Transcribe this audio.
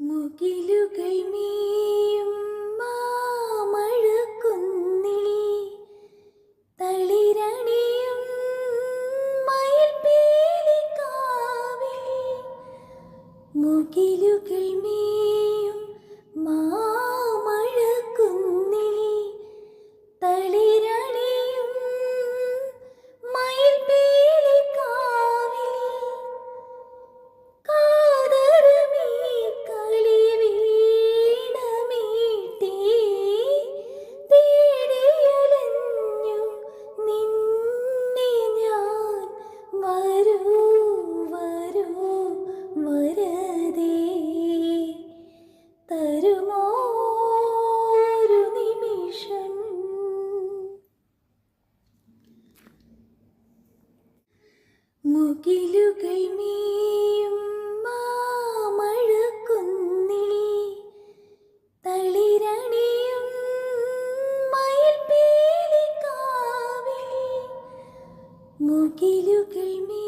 മുകിലുകൾ മീയും മാമഴക്കുന്നിൽ. തളിരണിയും മയിൽപ്പീലിക്കാവിൽ മുകിലുകൾ മീയും വരൂ വരൂ ഒരു നിമിഷം? മുകിലുകൾ മീയും മുകിലുകൾ മീ